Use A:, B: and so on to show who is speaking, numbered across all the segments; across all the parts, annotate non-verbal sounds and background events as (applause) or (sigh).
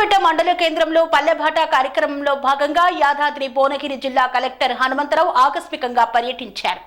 A: రామన్నపేట మండల కేంద్రంలో పల్లెబాట కార్యక్రమంలో భాగంగా యాదాద్రి భువనగిరి జిల్లా కలెక్టర్ హనుమంతరావు ఆకస్మికంగా పర్యటించారు.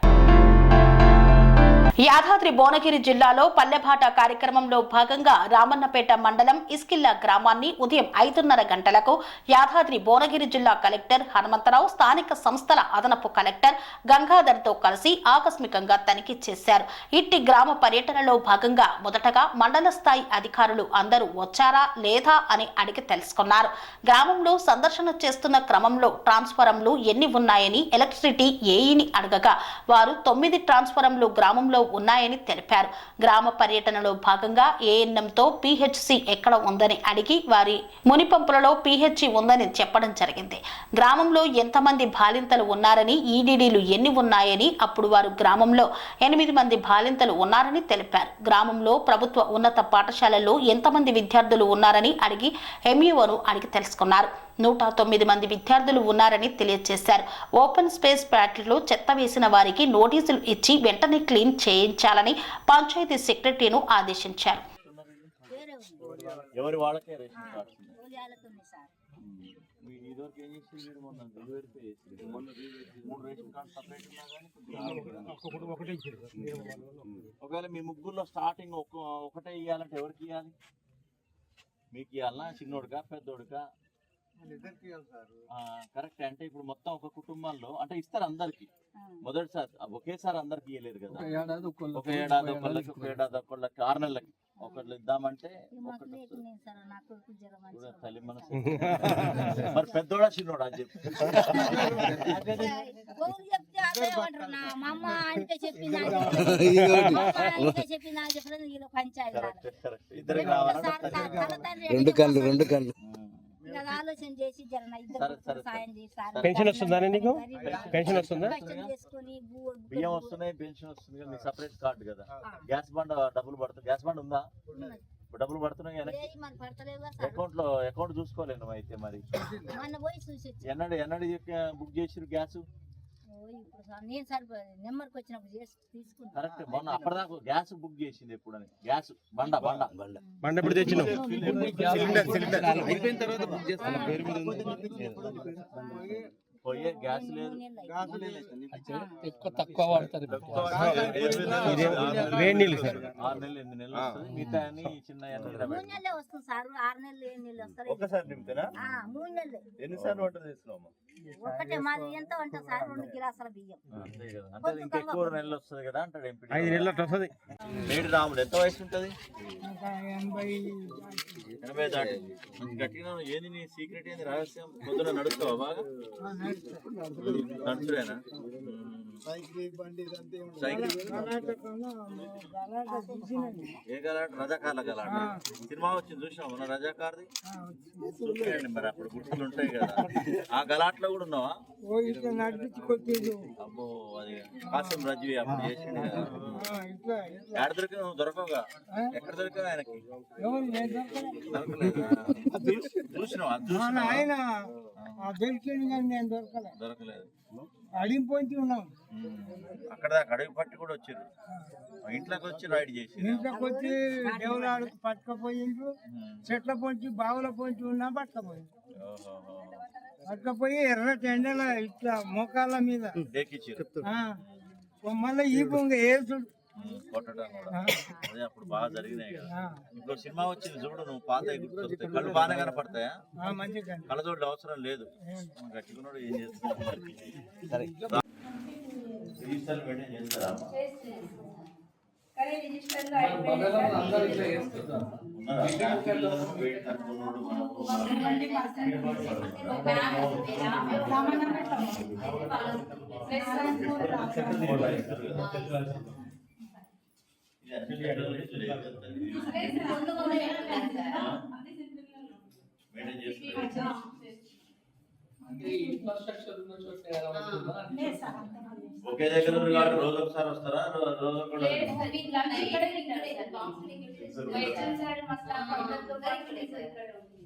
A: యాదాద్రి భువనగిరి జిల్లాలో పల్లెబాట కార్యక్రమంలో భాగంగా రామన్నపేట మండలం ఇస్కిల్లా గ్రామాన్ని ఉదయం ఐదున్నర గంటలకు యాదాద్రి భువనగిరి జిల్లా కలెక్టర్ హనుమంతరావు స్థానిక సంస్థల అదనపు కలెక్టర్ గంగాధర్తో కలిసి ఆకస్మికంగా తనిఖీ చేశారు. ఇట్టి గ్రామ పర్యటనలో భాగంగా మొదటగా మండల స్థాయి అధికారులు అందరూ వచ్చారా లేదా అని అడిగి తెలుసుకున్నారు. గ్రామంలో సందర్శన చేస్తున్న క్రమంలో ట్రాన్స్ఫారంలు ఎన్ని ఉన్నాయని ఎలక్ట్రిసిటీ ఏఈని అడగగా వారు తొమ్మిది ట్రాన్స్ఫారంలు గ్రామంలో ఉన్నాయని తెలిపారు. గ్రామ పర్యటనలో భాగంగా ఏఎన్ఎంతో పిహెచ్సి ఎక్కడ ఉందని అడిగి వారి మునిపంపులలో పిహెచ్సి ఉందని చెప్పడం జరిగింది. గ్రామంలో ఎంతమంది బాలింతలు ఉన్నారని ఈడీడీలు ఎన్ని ఉన్నాయని అప్పుడు వారు గ్రామంలో ఎనిమిది మంది బాలింతలు ఉన్నారని తెలిపారు. గ్రామంలో ప్రభుత్వ ఉన్నత పాఠశాలల్లో ఎంతమంది విద్యార్థులు ఉన్నారని అడిగి ఎంఈఓను అడిగి తెలుసుకున్నారు. నూట తొమ్మిది మంది విద్యార్థులు ఉన్నారని తెలియజేశారు. ఓపెన్ స్పేస్ ప్లాట్లు చెత్త వేసిన వారికి నోటీసులు ఇచ్చి వెంటనే క్లీన్ చేయించాలని పంచాయతీ సెక్రటరీను ఆదేశించారు.
B: ఎవరి వాళ్ళకే రేషన్ ఇదివరకు ఏం చేసింది మొన్న చేసింది మొన్న మూడు రేషన్ సపరేట్ ఉన్నా కానీ ఒకవేళ మీ ముగ్గురులో స్టార్టింగ్ ఒకటే ఇవ్వాలంటే ఎవరికి ఇవ్వాలి మీకు ఇవ్వాలన్నా చిన్నోడుగా పెద్దోడుగా కరెక్ట్. అంటే ఇప్పుడు మొత్తం ఒక కుటుంబంలో అంటే ఇస్తారు అందరికి. మొదటిసారి ఒకేసారి అందరికి ఇవ్వలేదు కదా. ఒక ఏడాది ఒకళ్ళకి ఒక ఏడాది ఒకళ్ళకి ఆరు నెలలకి. ఒకళ్ళు ఇద్దామంటే ఒకటి. తల్లి మనసు. (laughs) మరి పెద్దోడా చిన్నోడా అని చెప్పి.
C: రెండు కళ్ళు రెండు కళ్ళు.
D: ఆలోచన చేసి ఇద్దరు సాయం
E: పెన్షన్ వస్తుందా నీకు? పెన్షన్ వస్తుందా?
B: బియ్యం వస్తున్నాయి పెన్షన్ వస్తుంది కదా సపరేట్ కార్డు కదా. గ్యాస్ బండ్ డబ్బులు పడుతుంది గ్యాస్ బండ్ ఉందా? డబ్బులు పడుతున్నాయి
D: అకౌంట్లో
B: అకౌంట్ చూసుకోలేను అయితే మరి. ఎన్నడు ఎన్నడు బుక్ చేసిరు గ్యాస్?
D: ఇప్పుడు నేను సార్ నెంబర్కి వచ్చినప్పుడు చేసి
B: కరెక్ట్. మొన్న అప్పటిదాకా గ్యాస్ బుక్ చేసింది ఎప్పుడని. గ్యాస్ బండ బండ.
C: బండ.
E: బండి ఎప్పుడు తెచ్చినావు?
C: అయిపోయిన తర్వాత బుక్ చేస్తాను. పేరు మీద
B: గ్యాస్ లేదు.
C: ఎక్కువ తక్కువ వాడతారు
E: ఇదే వేడి నీళ్ళు సార్.
B: ఆరు నెలలు ఎనిమిది నెలలు వస్తుంది. మిగతా అన్ని చిన్న ఎన్నడ
D: మూడు నెలలే వస్తుంది సార్. ఆరు నెలలు ఏడు నెలలు వస్తారు.
F: ఒకసారి నింపుతారా?
D: ఆ, మూడు నెలలు.
F: ఎన్నిసార్లు వంటలు చేస్తున్నావు
D: ఒకటే మాది ఎంత ఉంటుంది సార్? రెండు గిలాసుల బియ్యం.
B: అంతే కదా. అంటే ఇంకా ఎక్కువ నెలలు వస్తుంది కదా అంటాడు ఎంపీ.
E: ఐదు నెలలు అట్లా వస్తుంది.
B: మేడి రాముడు ఎంత వయసు ఉంటది? ఎనభై దాటి గట్టిగా ఏంది నీ సీక్రెట్ ఏంది? రహస్యం? పొద్దున నడుస్తావా బాగా? నడుచుడేనా? సైకిల్ ఏ గలాట రజాకార్ల గలాట సినిమా వచ్చింది చూసినావు మన రజాకార్ది చూడండి మరి అప్పుడు గుర్తులు ఉంటాయి కదా ఆ గలాట్లో కూడా ఉన్నావా అబ్బో అది కాసం రజ్వి అప్పుడు చేసిండు కదా ఎక్కడ దొరికిన నువ్వు దొరకవుగా ఎక్కడ దొరికిన ఆయనకి దొరకలేదా? చూసినావా చూసినావా?
G: ఆయన దొరికింది
B: దొరకలేదు
G: అడిగిపోయి ఉన్నాం.
B: అక్కడ దాకా అడవి పట్టి కూడా వచ్చారు. ఇంట్లోకి వచ్చి రైడ్ చేసి
G: ఇంట్లోకి వచ్చి దేవులాడుకు పట్టుకపోయిండ్రు. చెట్ల పొంచి బావుల పొంచి ఉన్నా పట్టుకపోయింది పట్టుకపోయి ఎర్ర టెండల ఇట్లా మోకాళ్ళ మీద. మళ్ళీ ఈ పొంగ ఏసుడు
B: కొట్టడం కూడా. అదే అప్పుడు బాగా జరిగినాయి. కదా ఇప్పుడు సినిమా వచ్చింది చూడు నువ్వు పాత గుర్తొస్తాయి కళ్ళు బాగానే కనపడతాయా?
G: ఆ, మంచిగా
B: కళ్ళజోళ్ళు అవసరం లేదు. గట్టికున్నాడు ఏం చేస్తున్నాడు సరే. రిజిస్టర్ మెయింటైన్ చేస్తారా? ఉన్నారా? ఒకే దగ్గర ఉన్నారు రోజు ఒకసారి వస్తారా? రోజు కూడా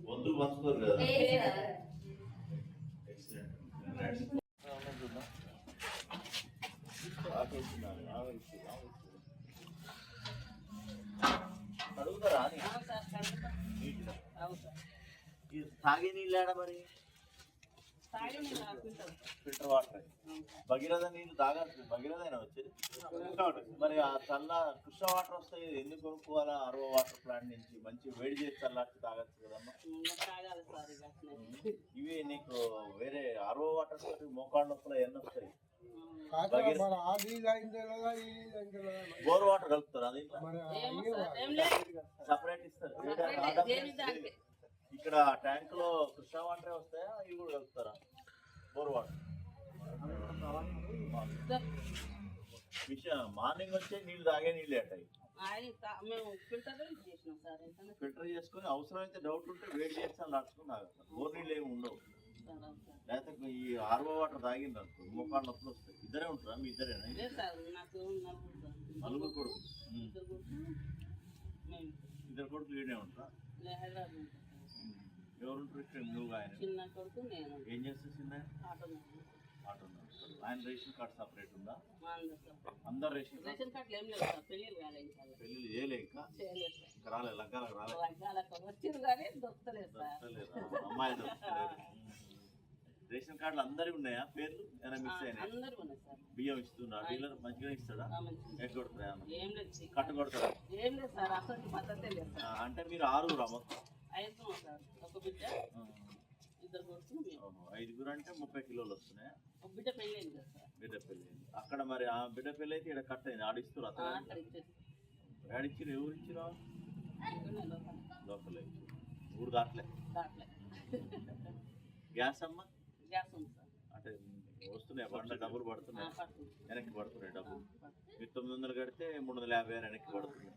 B: వంతులు పంచుకోరు కదా? తాగే నీళ్ళు ఏడ మరి ఫిల్టర్ వాటర్. భగీరథ నీళ్ళు తాగాల్సి భగీరథైనా వచ్చేది మరి ఆ చల్ల కృష్ణ వాటర్ వస్తాయి ఎందుకు కొనుక్కోవాలా? అరవ వాటర్ ప్లాంట్ నుంచి మంచి వేడి చేసి చల్లార్చి తాగచ్చు కదమ్మా. ఇవి నీకు వేరే అరవ వాటర్ తోటి మోకాళ్ళ నొప్పులు ఎన్ని వస్తాయి? బోర్ వాటర్ కలుపుతారు అది సపరేట్ ఇస్తారు. ఇక్కడ ట్యాంక్లో కృష్ణ వాటర్ వస్తాయా? ఇవి కూడా కలుపుతారా? Bore water. మార్నింగ్ వచ్చే నీళ్ళు తాగే నీళ్ళు అట్టాయి
H: మేము ఫిల్టర్
B: చేసుకొని అవసరమైతే డౌట్ ఉంటే వేడి చేస్తాను నడుచుకుని తాగుతారు బోర్ నీళ్ళు ఏమి ఉండవు. లేకపోతే ఈ ఆర్వో వాటర్ తాగింది అనుకో మోకాళ్ళ నొప్పులు వస్తాయి. ఇద్దరే ఉంటారా? మీ ఇద్దరేనా?
H: నలుగురు
B: కొడుకు.
H: ఇద్దరు కొడుకులు.
B: ఈడే ఉంటారా. ఇక్కడ నువ్వు ఆయన.
H: చిన్న కొడుకు నేను.
B: ఏం చేస్తే చిన్న?
H: ఆటో నడుపుతాను.
B: ఆటో నడుపుతాడు. ఆయన రేషన్ కార్డ్ సపరేట్ ఉందా?
H: అందరు
B: రేషన్ కార్డ్?
H: రేషన్ కార్డులు ఏం లేవు సార్ పెళ్ళిళ్ళు కాలే ఇంకా.
B: పెళ్ళిళ్ళు చేయలే ఇంకా?
H: చేయలేదు సార్.
B: ఇంకా రాలే లగ్గాలకు రాలే.
H: లంచాలకు వచ్చింది కానీ దొరకలేదు సార్.
B: దొరకలేదా? అమ్మాయిలు దొరకలేరు. ఉమ్. (laughs) రేషన్ కార్డులు అందరి ఉన్నాయా? పేర్లు ఏమైనా మిస్
H: సార్.
B: బియ్యం ఇస్తున్నా డీలర్ మంచిగా ఇస్తాడా?
H: లేదు సార్.
B: కట్టు కొడతారా
H: లేదు లేదు
B: అంటే మీరు ఆరుగురా మొత్తం?
H: ఒక బిడ్డ ఇద్దరు.
B: ఐదుగురు అంటే ముప్పై కిలోలు వస్తున్నాయా?
H: ఒక బిడ్డ పెళ్ళైంది
B: బిడ్డ పెళ్ళి అక్కడ మరి ఆ బిడ్డ పెళ్ళి అయితే ఇక్కడ కట్ అయింది. ఆడిస్తారు
H: అక్కడ
B: ఆడిచ్చిన ఎవరు
H: లోపల.
B: లోపల ఊరు దాట్లే.
H: దాంట్లో.
B: గ్యాస్ అమ్మ
H: గ్యాస్
B: అంటే వస్తున్నాయి? బండ్ల డబ్బులు పడుతున్నాయి?
H: పడుతుంది.
B: వెనక్కి పడుతున్నాయి డబ్బులు. మీరు తొమ్మిది వందలు కడితే మూడు వందల యాభై వెనక్కి పడుతుంది.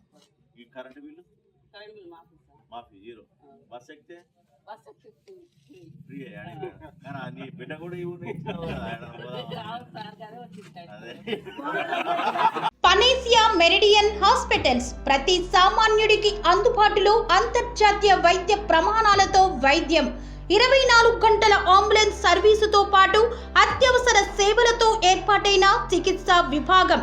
B: ఈ కరెంటు బిల్లు?
H: కరెంట్ బిల్ మాకు
B: మాఫీ జీరో. బస్ ఎక్కితే?
H: ఫ్రీ.
B: కానీ నీ బిడ్డ కూడా (laughs)
G: పనేసియా మెరిడియన్ హాస్పిటల్స్ ప్రతి సామాన్యుడికి అందుబాటులో అంతర్జాతీయ వైద్య ప్రమాణాలతో వైద్యం. ఇరవై నాలుగు గంటల అంబులెన్స్ సర్వీసుతో పాటు అత్యవసర సేవలతో ఏర్పాటైన చికిత్సా విభాగం.